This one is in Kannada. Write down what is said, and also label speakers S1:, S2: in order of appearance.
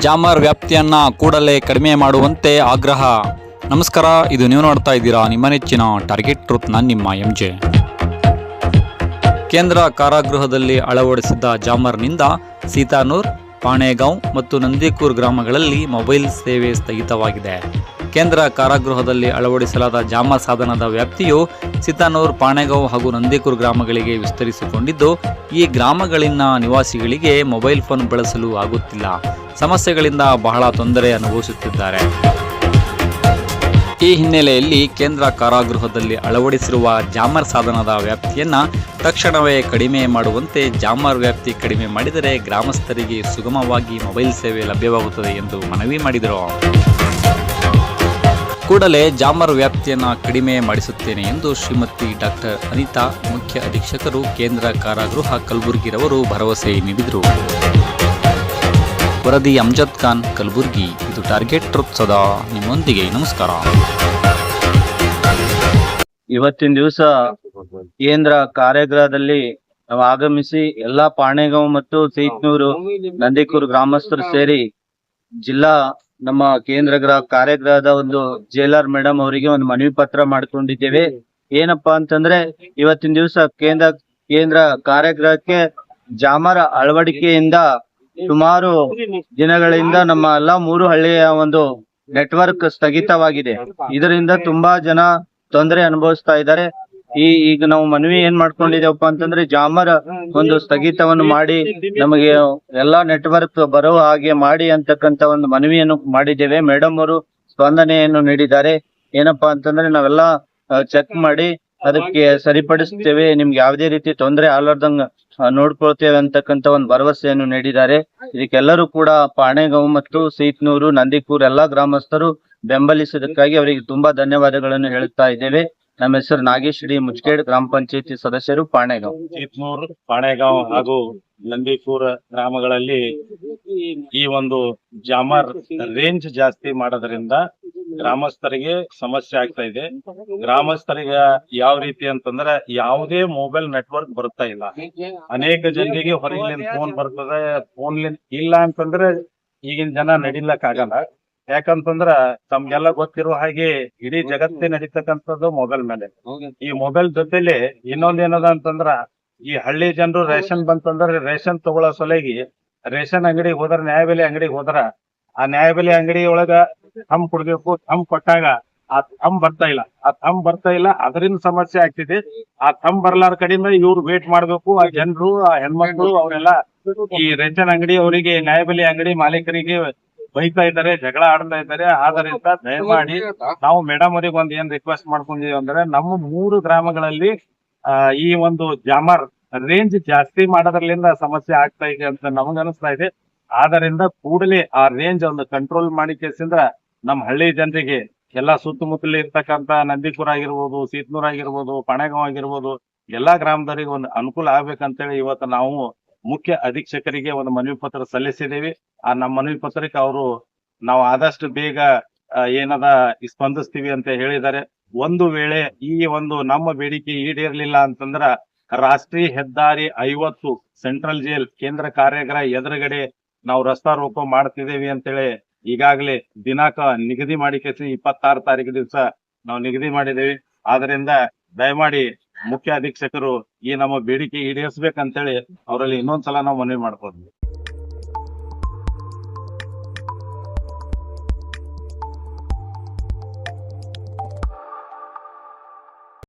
S1: ಜಾಮರ್ ವ್ಯಾಪ್ತಿಯನ್ನ ಕೂಡಲೇ ಕಡಿಮೆ ಮಾಡುವಂತೆ ಆಗ್ರಹ. ನಮಸ್ಕಾರ, ಇದು ನೀವು ನೋಡ್ತಾ ಇದ್ದೀರಾ ನಿಮ್ಮ ನೆಚ್ಚಿನ ಟಾರ್ಗೆಟ್ ಟ್ರೂತ್ ನಾನು ನಿಮ್ಮ ಎಂ ಜೆ ಕೇಂದ್ರ ಕಾರಾಗೃಹದಲ್ಲಿ ಅಳವಡಿಸಿದ್ದ ಜಾಮರ್ನಿಂದ ಸೀತಾನೂರ್, ಪಾಣೇಗಾಂವ್ ಮತ್ತು ನಂದಿಕೂರ್ ಗ್ರಾಮಗಳಲ್ಲಿ ಮೊಬೈಲ್ ಸೇವೆ ಸ್ಥಗಿತವಾಗಿದೆ. ಕೇಂದ್ರ ಕಾರಾಗೃಹದಲ್ಲಿ ಅಳವಡಿಸಲಾದ ಜಾಮರ್ ಸಾಧನದ ವ್ಯಾಪ್ತಿಯು ಸಿತಾನೂರ್, ಪಾಣೆಗಾಂವ್ ಹಾಗೂ ನಂದಿಕೂರ್ ಗ್ರಾಮಗಳಿಗೆ ವಿಸ್ತರಿಸಿಕೊಂಡಿದ್ದು, ಈ ಗ್ರಾಮಗಳಿನ ನಿವಾಸಿಗಳಿಗೆ ಮೊಬೈಲ್ ಫೋನ್ ಬಳಸಲು ಆಗುತ್ತಿಲ್ಲ. ಸಮಸ್ಯೆಗಳಿಂದ ಬಹಳ ತೊಂದರೆ ಅನುಭವಿಸುತ್ತಿದ್ದಾರೆ. ಈ ಹಿನ್ನೆಲೆಯಲ್ಲಿ ಕೇಂದ್ರ ಕಾರಾಗೃಹದಲ್ಲಿ ಅಳವಡಿಸಿರುವ ಜಾಮರ್ ಸಾಧನದ ವ್ಯಾಪ್ತಿಯನ್ನು ತಕ್ಷಣವೇ ಕಡಿಮೆ ಮಾಡುವಂತೆ ಜಾಮರ್ ವ್ಯಾಪ್ತಿ ಕಡಿಮೆ ಮಾಡಿದರೆ ಗ್ರಾಮಸ್ಥರಿಗೆ ಸುಗಮವಾಗಿ ಮೊಬೈಲ್ ಸೇವೆ ಲಭ್ಯವಾಗುತ್ತದೆ ಎಂದು ಮನವಿ ಮಾಡಿದರು. ಕೂಡಲೇ ಜಾಮರ್ ವ್ಯಾಪ್ತಿಯನ್ನು ಕಡಿಮೆ ಮಾಡಿಸುತ್ತೇನೆ ಎಂದು ಶ್ರೀಮತಿ ಡಾಕ್ಟರ್ ಅನಿತಾ ಮುಖ್ಯ ಅಧೀಕ್ಷಕರು ಕೇಂದ್ರ ಕಾರಾಗೃಹ ಕಲಬುರಗಿರವರು ಭರವಸೆ ನೀಡಿದರು. ವರದಿ ಅಮ್ಜದ್ ಖಾನ್, ಕಲಬುರ್ಗಿ. ಇದು ಟಾರ್ಗೆಟ್ ಟ್ರೂತ್ ಸದಾ ನಿಮ್ಮೊಂದಿಗೆ. ನಮಸ್ಕಾರ.
S2: ಇವತ್ತಿನ ದಿವಸ ಕೇಂದ್ರ ಕಾರ್ಯಾಗೃಹದಲ್ಲಿ ನಾವು ಆಗಮಿಸಿ ಎಲ್ಲಾ ಪಾಣೆಗಾಂವ್ ಮತ್ತು ಸೈತ್ನೂರು ನಂದಿಕೂರು ಗ್ರಾಮಸ್ಥರು ಸೇರಿ ಜಿಲ್ಲಾ ನಮ್ಮ ಕೇಂದ್ರ ಗೃಹ ಕಾರ್ಯಗ್ರಹದ ಒಂದು ಜೇಲರ್ ಮೇಡಮ್ ಅವರಿಗೆ ಒಂದು ಮನವಿ ಪತ್ರ ಮಾಡ್ಕೊಂಡಿದ್ದೇವೆ. ಏನಪ್ಪಾ ಅಂತಂದ್ರೆ ಇವತ್ತಿನ ದಿವಸ ಕೇಂದ್ರ ಕೇಂದ್ರ ಕಾರ್ಯಗ್ರಹಕ್ಕೆ ಜಾಮರ ಅಳವಡಿಕೆಯಿಂದ ಸುಮಾರು ದಿನಗಳಿಂದ ನಮ್ಮ ಎಲ್ಲಾ ಮೂರು ಹಳ್ಳಿಯ ಒಂದು ನೆಟ್ವರ್ಕ್ ಸ್ಥಗಿತವಾಗಿದೆ. ಇದರಿಂದ ತುಂಬಾ ಜನ ತೊಂದರೆ ಅನುಭವಿಸ್ತಾ ಇದ್ದಾರೆ. ಈ ಈಗ ನಾವು ಮನವಿ ಏನ್ ಮಾಡ್ಕೊಂಡಿದ್ದೇವಪ್ಪ ಅಂತಂದ್ರೆ ಜಾಮರ್ ಒಂದು ಸ್ಥಗಿತವನ್ನು ಮಾಡಿ ನಮಗೆ ಎಲ್ಲಾ ನೆಟ್ವರ್ಕ್ ಬರೋ ಹಾಗೆ ಮಾಡಿ ಅಂತಕ್ಕಂತ ಒಂದು ಮನವಿಯನ್ನು ಮಾಡಿದ್ದೇವೆ. ಮೇಡಮ್ ಅವರು ಸ್ಪಂದನೆಯನ್ನು ನೀಡಿದ್ದಾರೆ. ಏನಪ್ಪಾ ಅಂತಂದ್ರೆ ನಾವೆಲ್ಲ ಚೆಕ್ ಮಾಡಿ ಅದಕ್ಕೆ ಸರಿಪಡಿಸ್ತೇವೆ ನಿಮ್ಗೆ ಯಾವುದೇ ರೀತಿ ತೊಂದರೆ ಆಗ್ಲಾರ್ದಂಗ ನೋಡ್ಕೊಳ್ತೇವೆ ಅಂತಕ್ಕಂತ ಒಂದು ಭರವಸೆಯನ್ನು ನೀಡಿದ್ದಾರೆ. ಇದಕ್ಕೆಲ್ಲರೂ ಕೂಡ ಪಾಣೆಗಾಂವ್ ಮತ್ತು ಸೀತ್ನೂರು, ನಂದಿಕೂರ್ ಎಲ್ಲಾ ಗ್ರಾಮಸ್ಥರು ಬೆಂಬಲಿಸಿದಕ್ಕಾಗಿ ಅವರಿಗೆ ತುಂಬಾ ಧನ್ಯವಾದಗಳನ್ನು ಹೇಳುತ್ತಾ ಇದ್ದೇವೆ. ನಮ್ಮ ಹೆಸರು ನಾಗೇಶ್ ಡಿ ಮುಚ್ಕೇಡ್ ಗ್ರಾಮ ಪಂಚಾಯತಿ ಸದಸ್ಯರು ಪಾಣೆಗಾಂವ್.
S3: ಚಿತ್ನೂರ್ ಪಾಣೆಗಾಂವ್ ಹಾಗೂ ನಂದಿಪುರ ಗ್ರಾಮಗಳಲ್ಲಿ ಈ ಒಂದು ಜಾಮರ್ ರೇಂಜ್ ಜಾಸ್ತಿ ಮಾಡೋದ್ರಿಂದ ಗ್ರಾಮಸ್ಥರಿಗೆ ಸಮಸ್ಯೆ ಆಗ್ತಾ ಇದೆ. ಗ್ರಾಮಸ್ಥರಿಗೆ ಯಾವ ರೀತಿ ಅಂತಂದ್ರೆ ಯಾವುದೇ ಮೊಬೈಲ್ ನೆಟ್ವರ್ಕ್ ಬರ್ತಾ ಇಲ್ಲ. ಅನೇಕ ಜನರಿಗೆ ಹೊರಗಿನ ಫೋನ್ ಬರ್ತದೆ ಫೋನ್ ಇಲ್ಲ ಅಂತಂದ್ರೆ ಈಗಿನ ಜನ ನಡಿಲಕ್ ಆಗಲ್ಲ ಯಾಕಂತಂದ್ರ ತಮ್ಗೆಲ್ಲ ಗೊತ್ತಿರೋ ಹಾಗೆ ಇಡೀ ಜಗತ್ತೇ ನಡೀತಕ್ಕಂಥದ್ದು ಮೊಬೈಲ್ ಮೇಲೆ. ಈ ಮೊಬೈಲ್ ಜೊತೆಲಿ ಇನ್ನೊಂದ್ ಏನದ ಅಂತಂದ್ರ ಈ ಹಳ್ಳಿ ಜನರು ರೇಷನ್ ಬಂತಂದ್ರ ರೇಷನ್ ತಗೊಳ್ಳೋ ಸಲುವಾಗಿ ರೇಷನ್ ಅಂಗಡಿಗೆ ಹೋದ್ರ ನ್ಯಾಯಬೆಲೆ ಅಂಗಡಿಗೆ ಹೋದ್ರ ಆ ನ್ಯಾಯಬೆಲೆ ಅಂಗಡಿ ಒಳಗ ತಮ್ ಕೊಡ್ಬೇಕು ತಮ್ ಕೊಟ್ಟಾಗ ಆ ಥಮ್ ಬರ್ತಾ ಇಲ್ಲ. ಆ ಥಮ್ ಬರ್ತಾ ಇಲ್ಲ ಅದರಿಂದ ಸಮಸ್ಯೆ ಆಗ್ತಿದೆ. ಆ ಥಮ್ ಬರ್ಲಾರ ಕಡೆಯಿಂದ ಇವ್ರು ವೇಟ್ ಮಾಡ್ಬೇಕು ಆ ಜನರು ಆ ಹೆಣ್ಮಕ್ಳು ಅವರೆಲ್ಲ ಈ ರೇಷನ್ ಅಂಗಡಿ ಅವರಿಗೆ ನ್ಯಾಯಬೆಲೆ ಅಂಗಡಿ ಮಾಲೀಕರಿಗೆ ಬೈತಾ ಇದ್ದಾರೆ, ಜಗಳ ಆಡ್ತಾ ಇದ್ದಾರೆ. ಆದ್ದರಿಂದ ದಯಮಾಡಿ ನಾವು ಮೇಡಮ್ ಅವರಿಗೆ ಒಂದ್ ಏನ್ ರಿಕ್ವೆಸ್ಟ್ ಮಾಡ್ಕೊಂಡಿದೀವಿ ಅಂದ್ರೆ ನಮ್ಮ ಮೂರು ಗ್ರಾಮಗಳಲ್ಲಿ ಈ ಒಂದು ಜಾಮರ್ ರೇಂಜ್ ಜಾಸ್ತಿ ಮಾಡೋದ್ರಲ್ಲಿಂದ ಸಮಸ್ಯೆ ಆಗ್ತಾ ಇದೆ ಅಂತ ನಮಗ ಅನಿಸ್ತಾ ಇದೆ. ಆದ್ದರಿಂದ ಕೂಡಲೇ ಆ ರೇಂಜ್ ಒಂದು ಕಂಟ್ರೋಲ್ ಮಾಡಿ ಕೇಸಿಂದ ನಮ್ಮ ಹಳ್ಳಿ ಜನರಿಗೆ ಎಲ್ಲಾ ಸುತ್ತಮುತ್ತಲ ಇರ್ತಕ್ಕಂತ ನಂದಿಪುರ ಆಗಿರ್ಬೋದು, ಸೀತ್ನೂರ್ ಆಗಿರ್ಬೋದು, ಪಣೆಗಾಂವ್ ಆಗಿರ್ಬೋದು, ಎಲ್ಲಾ ಗ್ರಾಮದವರಿಗೆ ಒಂದು ಅನುಕೂಲ ಆಗ್ಬೇಕಂತೇಳಿ ಇವತ್ತು ನಾವು ಮುಖ್ಯ ಅಧೀಕ್ಷಕರಿಗೆ ಒಂದು ಮನವಿ ಪತ್ರ ಸಲ್ಲಿಸಿದ್ದೇವೆ. ಆ ನಮ್ಮ ಮನವಿ ಪತ್ರಕ್ಕೆ ಅವರು ನಾವು ಆದಷ್ಟು ಬೇಗ ಏನದ ಸ್ಪಂದಿಸ್ತೀವಿ ಅಂತ ಹೇಳಿದ್ದಾರೆ. ಒಂದು ವೇಳೆ ಈ ಒಂದು ನಮ್ಮ ಬೇಡಿಕೆ ಈಡೇರ್ಲಿಲ್ಲ ಅಂತಂದ್ರ ರಾಷ್ಟ್ರೀಯ ಹೆದ್ದಾರಿ ಐವತ್ತು ಸೆಂಟ್ರಲ್ ಜೈಲ್ ಕೇಂದ್ರ ಕಾರ್ಯಾಗಾರ ಎದುರುಗಡೆ ನಾವು ರಸ್ತಾ ರೋಕೋ ಮಾಡ್ತಿದ್ದೇವೆ ಅಂತೇಳಿ ಈಗಾಗಲೇ ದಿನಾಂಕ ನಿಗದಿ ಮಾಡಿ ಕೇಸಿ ಇಪ್ಪತ್ತಾರು ತಾರೀಕು ದಿವಸ ನಾವು ನಿಗದಿ ಮಾಡಿದ್ದೇವೆ. ಆದ್ರಿಂದ ದಯಮಾಡಿ ಮುಖ್ಯ ಅಧೀಕ್ಷಕರು ಈ ನಮ್ಮ ಬೇಡಿಕೆ ಈಡೇರಿಸ್ಬೇಕಂತೇಳಿ ಅವರಲ್ಲಿ ಇನ್ನೊಂದ್ಸಲ ನಾವು ಮನವಿ ಮಾಡ್ಬೋದು